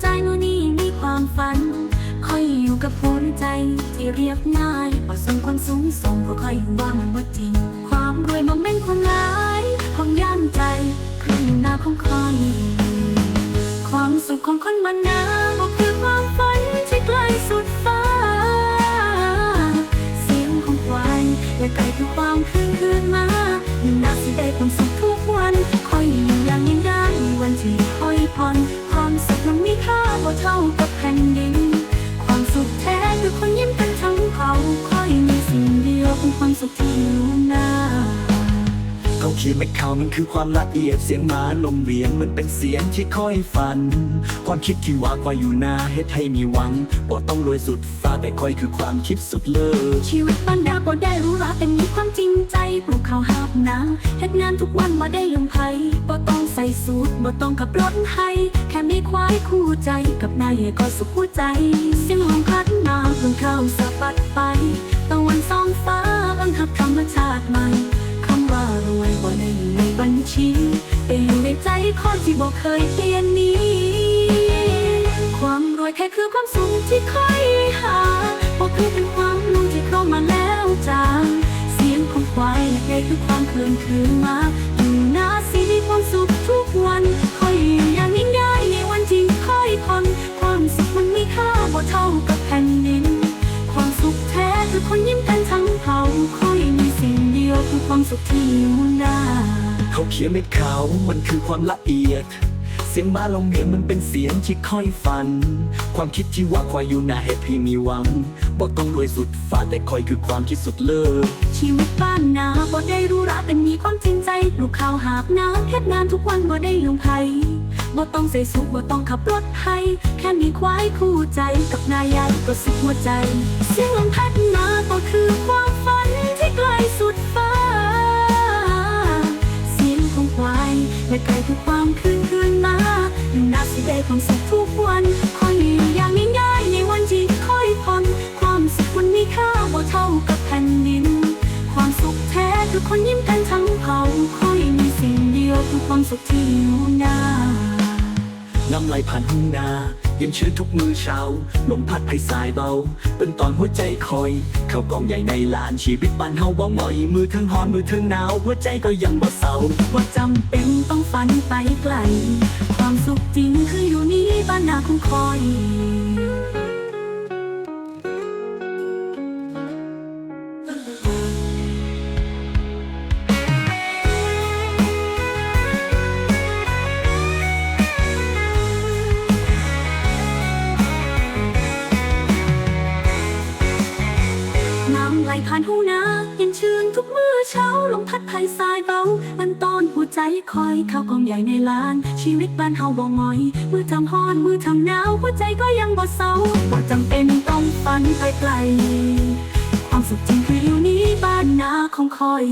ใจมือนี้มีความฝัน คอยอยู่กับหัวใจที่เรียบง่ายประสงความสูงส่งก็คอยว่ามันว่าจริง ความรวยมันเป็นความร้ายความย่านใจคือหน้าของคอยความสุขของคนมันนาก็คือความฝันที่ไกลสุดฟ้า เสียงของควายและไก่คือความคืน เขาเขียนไม่ข่าวมันคือความละเอียดเสียงหมาลมเวียนมันเป็นเสียงที่คอยฝัน ความคิดที่ว่าคอยอยู่หน้าเฮ็ดให้มีหวังบ่ต้องรวยสุดฟ้าแต่คอยคือความคิดสุดเลิศชีวิตบ้านนาบ่ได้รู้ราแต่มีความจริงใจปลูกข้าวหาบนาเฮ็ดงานทุกวันมาได้ลงไผบ่ต้องใส่สูทบ่ต้องขับรถให้แค่มีควายคู่ใจกับนายก็สุขหัวใจ เสียงลมพัดมาเพิ่งเข้าสะบัดไป คนที่บ่เคยเปลี่ยนนี้ ความรวยแค่คือความสุขที่ค่อยหาบ่คือเป็นความรู้ที่เข้ามาแล้วจางเสียงของควายและไงคือความเคลื่อนคืนมาอยู่หน้าสีมีความสุขทุกวันค่อยอย่างยิ่งได้ในวันที่ค่อยผ่อนความสุขมันมีค่าบ่เท่ากับแผ่นดิน ความสุขแท้คือคนยิ้มกันทั้งเขาค่อยมีสิ่งเดียวคือความสุขที่อยู่หน้า เขาเขียนเม็ดขาวมันคือความละเอียด เสียงมาลงเงียนมันเป็นเสียงที่ค่อยฝัน ความคิดที่ว่าคอยอยู่หน้าเฮ็ดให้มีหวังบ่ต้องรวยสุดฟ้าแต่คอยคือความคิดสุดเลิศชีวิตบ้านนาบ่ได้รู้ราแต่มีความจริงใจลูกข้าวหาบน้ำเฮ็ดงานทุกวันบ่ได้ลงไผบ่ต้องใส่สูทบ่ต้องขับรถให้แค่มีควายคู่ใจกับนายใหญ่ก็สุขหัวใจ เสียงลมพัดมาก็คือความ และไก่คือความคืนคืนมานับสิได้ความสุขทุกวันคอยอยู่อย่างยิ่งใหญ่ในวันที่ค่อยผ่อนความสุขมันมีค่าบ่เท่ากับแผ่นดิน ความสุขแท้คือคนยิ้มกันทั้งเผาคอยมีสิ่งเดียวคือความสุขที่อยู่หน้าน้ำไหลผ่านห้องนา ยังเชื้นทุกมือเช้าลมพัดไพสายเบา เป็นตอนหัวใจคอย เข้ากองใหญ่ในลานชีวิตบ้านเฮาบ่หม่อย มือทั้งหอนมือทั้งหนาวหัวใจก็ยังบ่เศร้าว่าจำเป็นต้องฝันไปไกล ความสุขจริงคืออยู่นี่บ้านนาของคอย เช้าลมพัดภายสายเบา มันต้อนหัวใจคอยเข้ากองใหญ่ในลาน ชีวิตบ้านเฮาบ่งอย มือทำฮ้อนมือทำหนาวหัวใจก็ยังบ่เศร้าบ่จำเป็นต้องฝันไปไกล ความสุขจริงคืออยู่นี้บ้านนาของคอย